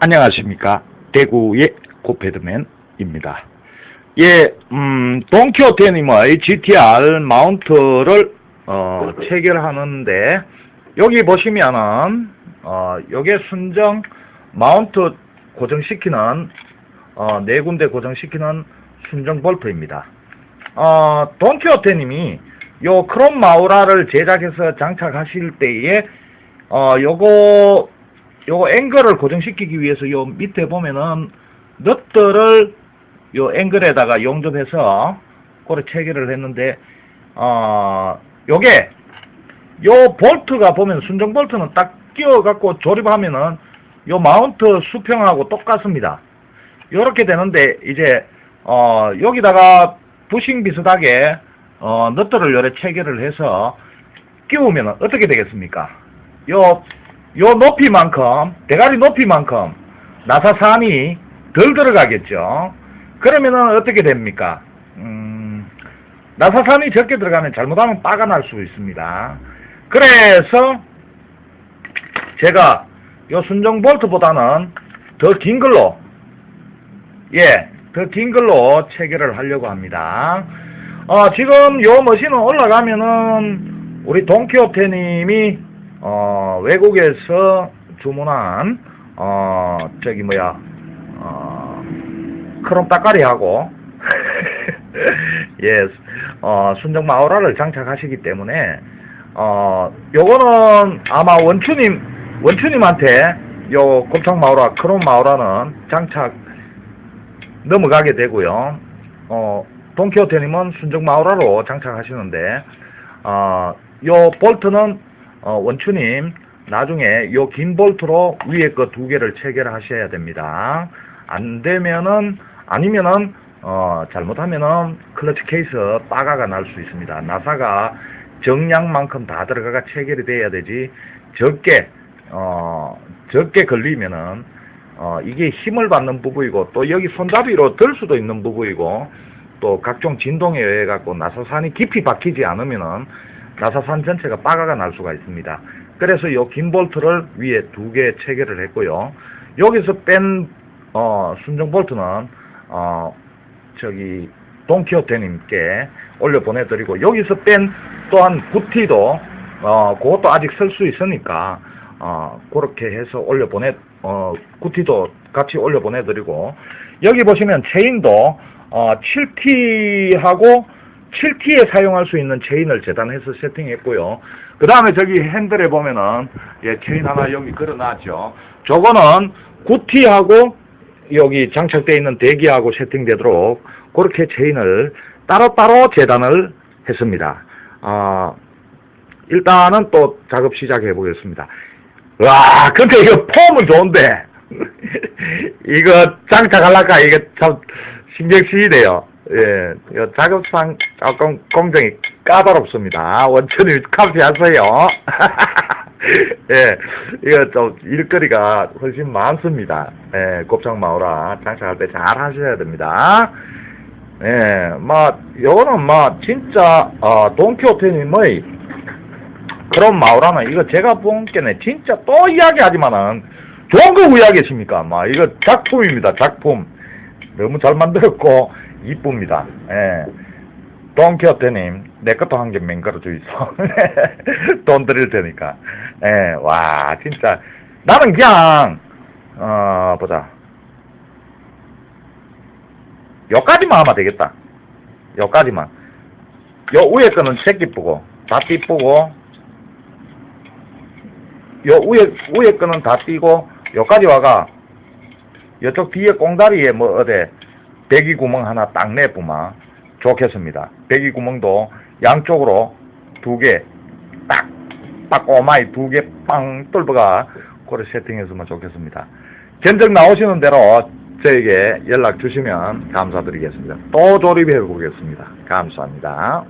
안녕하십니까. 대구의 고패드맨입니다. 예, 음, 동키호테님의 GTR 마운트를, 어, 체결하는데, 여기 보시면은, 어, 요게 순정 마운트 고정시키는, 어, 네 군데 고정시키는 순정 볼트입니다. 어, 돈키호테님이 요 크롬 마우라를 제작해서 장착하실 때에, 어, 요거, 요거 앵글을 고정시키기 위해서 요 밑에 보면은 넛들을 요 앵글에다가 용접해서 그래 체결을 했는데 어 요게 요 볼트가 보면 순정 볼트는 딱 끼워 갖고 조립하면은 요 마운트 수평하고 똑같습니다. 요렇게 되는데 이제 어 여기다가 부싱 비슷하게 어 넛들을 요래 체결을 해서 끼우면 어떻게 되겠습니까? 요 요 높이만큼 대가리 높이만큼 나사산이 덜 들어가겠죠. 그러면은 어떻게 됩니까? 음, 나사산이 적게 들어가면 잘못하면 빠가 날 수 있습니다. 그래서 제가 요 순정 볼트보다는 더 긴 걸로 예, 더 긴 걸로 체결을 하려고 합니다. 어, 지금 요 머신은 올라가면은 우리 동키호테님이 어, 외국에서 주문한 어, 저기 뭐야 어, 크롬 따까리하고 예, 어, 순정 마우라를 장착하시기 때문에 어, 요거는 아마 원추님 원추님한테 요 곱창 마우라 크롬 마우라는 장착 넘어가게 되고요. 어, 동키호테님은 순정 마우라로 장착하시는데 어, 요 볼트는 어, 원추님 나중에 요 긴 볼트로 위에 거 두 개를 체결하셔야 됩니다. 안 되면은 아니면은 어, 잘못하면은 클러치 케이스 빠가가 날 수 있습니다. 나사가 정량만큼 다 들어가가 체결이 돼야 되지 적게 어, 적게 걸리면은 어, 이게 힘을 받는 부분이고 또 여기 손잡이로 들 수도 있는 부분이고 또 각종 진동에 의해 갖고 나사산이 깊이 박히지 않으면은 나사산 전체가 빠가가 날 수가 있습니다. 그래서 요긴 볼트를 위에 두 개 체결을 했고요. 여기서 뺀 어, 순정 볼트는 어, 저기 동키호테님께 올려 보내드리고 여기서 뺀 또한 구티도 어, 그것도 아직 쓸 수 있으니까 어, 그렇게 해서 올려 보내 어, 구티도 같이 올려 보내드리고 여기 보시면 체인도 어, 7T하고 7T에 사용할 수 있는 체인을 재단해서 세팅했고요. 그 다음에 저기 핸들에 보면은 예, 체인 하나 여기 걸어놨죠. 저거는 9T하고 여기 장착되어 있는 대기하고 세팅되도록 그렇게 체인을 따로따로 재단을 했습니다. 어, 일단은 또 작업 시작해 보겠습니다. 와, 근데 이거 폼은 좋은데 이거 장착하려까 이게 참 신경 쓰이네요. 예, 작업상 조금 공정이 까다롭습니다. 원천이 카피하세요. 예, 이거 좀 일거리가 훨씬 많습니다. 예, 곱창 마오라 장착할 때 잘 하셔야 됩니다. 예, 뭐, 요거는 뭐, 진짜, 어, 동키호테님의 그런 마오라는 이거 제가 본 게네, 진짜 또 이야기하지만은 좋은 거 이야기하십니까? 막, 이거 작품입니다, 작품. 너무 잘 만들었고, 이쁩니다. 예. 동키호테님, 내 것도 한 개 맹가로 주이소. 돈 드릴 테니까. 예, 와, 진짜. 나는 그냥, 어, 보자. 요까지만 하면 되겠다. 요까지만. 요 위에 거는 새끼 뿌고, 다띠 뿌고, 요 위에, 위에 거는 다 띄고, 요까지 와가, 요쪽 뒤에 꽁다리에 뭐, 어디, 배기 구멍 하나 딱 내뿜마 좋겠습니다. 배기 구멍도 양쪽으로 두 개, 딱, 딱 오마이 두 개 빵 뚫어가, 그래 세팅해서면 좋겠습니다. 견적 나오시는 대로 저에게 연락 주시면 감사드리겠습니다. 또 조립해 보겠습니다. 감사합니다.